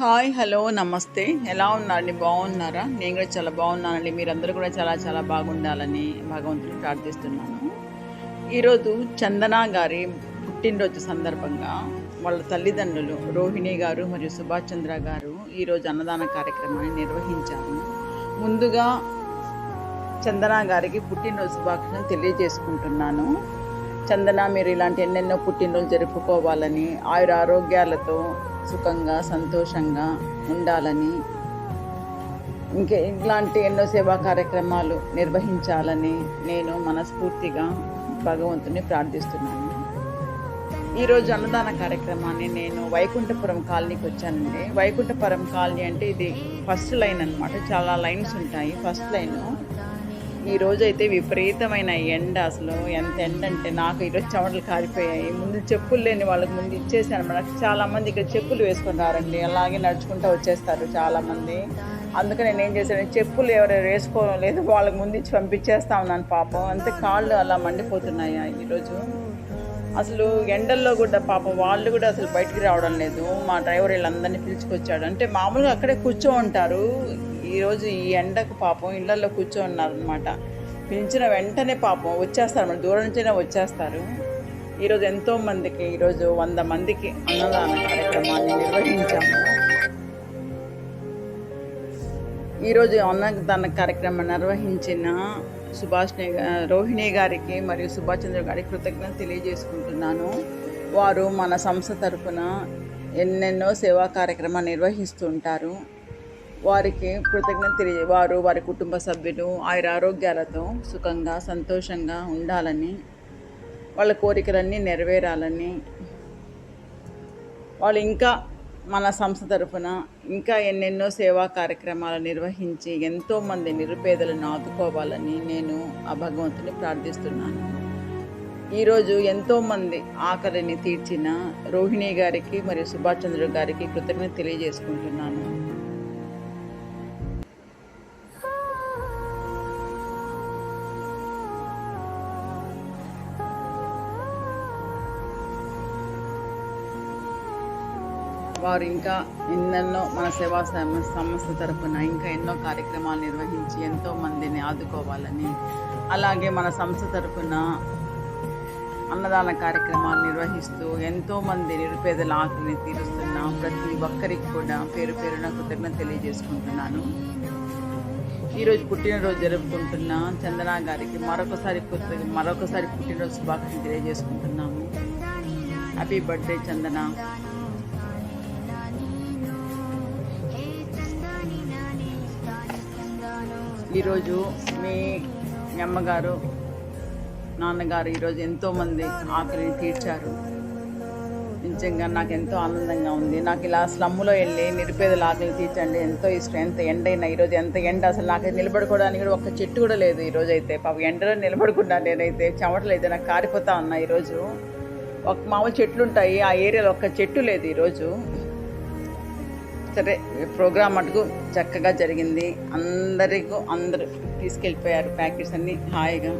Hi hello నమస్తే. ఎలా ఉన్నారండి? బాగున్నారా? నేను కూడా చాలా బాగున్నానండి. మీరందరూ కూడా చాలా చాలా బాగుండాలని భగవంతుని ప్రార్థిస్తున్నాను. ఈరోజు చందన గారి పుట్టినరోజు సందర్భంగా వాళ్ళ తల్లిదండ్రులు రోహిణి గారు మరియు సుభాష్ చంద్ర గారు ఈరోజు అన్నదాన కార్యక్రమాన్ని నిర్వహించారు. ముందుగా చందన గారికి పుట్టినరోజు శుభాకాంక్షలు తెలియజేసుకుంటున్నాను. చందన మీరు ఇలాంటి ఎన్నెన్నో పుట్టినరోజు జరుపుకోవాలని ఆయుర ఆరోగ్యాలతో సుఖంగా సంతోషంగా ఉండాలని ఇంకా ఇలాంటి ఎన్నో సేవా కార్యక్రమాలు నిర్వహించాలని నేను మనస్ఫూర్తిగా భగవంతుని ప్రార్థిస్తున్నాను. ఈరోజు అన్నదాన కార్యక్రమాన్ని నేను వైకుంఠపురం కాలనీకి వచ్చానండి. వైకుంఠపురం కాలనీ అంటే ఇది ఫస్ట్ లైన్ అనమాట చాలా లైన్స్ ఉంటాయి. ఫస్ట్ లైన్ ఈ రోజు అయితే విపరీతమైన ఎండ అసలు. ఎంత ఎండ అంటే నాకు ఈరోజు చెమటలు కారిపోయాయి. ముందు చెప్పులు లేని వాళ్ళకి ముందు ఇచ్చేసాను. మనకు చాలామంది ఇక్కడ చెప్పులు వేసుకుని రారండి. అలాగే నడుచుకుంటూ వచ్చేస్తారు చాలామంది అందుకని నేను ఏం చేశాను? చెప్పులు ఎవరు వేసుకోవడం లేదు వాళ్ళకి ముందు ఇచ్చి పంపించేస్తా ఉన్నాను పాపం. అంతే కాళ్ళు అలా మండిపోతున్నాయి ఈరోజు. అసలు ఎండల్లో కూడా పాపం వాళ్ళు కూడా అసలు బయటికి రావడం లేదు. మా డ్రైవర్ వీళ్ళందరినీ పిలుచుకొచ్చాడు. అంటే మామూలుగా అక్కడే కూర్చో ఉంటారు. ఈరోజు ఈ ఎండకు పాపం ఇళ్ళలో కూర్చోన్నారనమాట ఉన్నారు అనమాట పిలిచిన వెంటనే పాపం వచ్చేస్తారు మన దూరం నుంచైనా వచ్చేస్తారు. ఈరోజు ఎంతో మందికి ఈరోజు వంద మందికి అన్నదాన కార్యక్రమాన్ని నిర్వహించాము ఈరోజు అన్నదాన కార్యక్రమం నిర్వహించిన సుభాష్ రోహిణి గారికి మరియు సుభాష్ చంద్ర గారికి కృతజ్ఞత తెలియజేసుకుంటున్నాను. వారు మన సంస్థ తరఫున ఎన్నెన్నో సేవా కార్యక్రమాలు నిర్వహిస్తుంటారు వారికి కృతజ్ఞత తెలియ వారు వారి కుటుంబ సభ్యులు ఆయన ఆరోగ్యాలతో సుఖంగా సంతోషంగా ఉండాలని వాళ్ళ కోరికలన్నీ నెరవేరాలని వాళ్ళు ఇంకా మన సంస్థ తరఫున ఇంకా ఎన్నెన్నో సేవా కార్యక్రమాలు నిర్వహించి ఎంతోమంది నిరుపేదలను ఆదుకోవాలని నేను ఆ భగవంతుని ప్రార్థిస్తున్నాను. ఈరోజు ఎంతోమంది ఆకలిని తీర్చిన రోహిణి గారికి మరియు సుభాష్ చంద్ర గారికి కృతజ్ఞత తెలియజేసుకుంటున్నాను. వారు ఇంకా ఎన్నెన్నో మన సేవా సంస్థ తరపున ఇంకా ఎన్నో కార్యక్రమాలు నిర్వహించి ఎంతో మందిని ఆదుకోవాలని అలాగే మన సంస్థ తరపున అన్నదాన కార్యక్రమాలు నిర్వహిస్తూ ఎంతో మంది నిరుపేదల ఆకలిని తీరుస్తున్న ప్రతి ఒక్కరికి కూడా పేరు పేరున కృతజ్ఞత తెలియజేసుకుంటున్నాను. ఈరోజు పుట్టినరోజు జరుపుకుంటున్న చందన గారికి మరొకసారి మరొకసారి పుట్టినరోజు శుభాకాంక్షలు తెలియజేసుకుంటున్నాము. Happy birthday Chandana. ఈరోజు మీ అమ్మగారు నాన్నగారు ఈరోజు ఎంతోమంది ఆకలిని తీర్చారు. నిజంగా నాకు ఎంతో ఆనందంగా ఉంది. నాకు ఇలా స్లమ్ములో వెళ్ళి నిరుపేదల ఆకలి తీర్చండి ఎంతో ఇష్టం. ఎంత ఎండ అయినా ఈరోజు ఎంత ఎండ అసలు నాకు నిలబడుకోవడానికి కూడా ఒక్క చెట్టు కూడా లేదు ఈరోజు అయితే పాప ఎండలో నిలబడుకున్నాను నేనైతే చెమటలు అయితే నాకు కారిపోతా ఉన్నా ఈరోజు. ఒక మామూలు చెట్లు ఉంటాయి ఆ ఏరియాలో ఒక్క చెట్టు లేదు ఈరోజు. సరే ప్రోగ్రామ్ మటుకు చక్కగా జరిగింది. అందరికీ అందరూ తీసుకెళ్ళిపోయారు ప్యాకెట్స్ అన్నీ హాయిగా.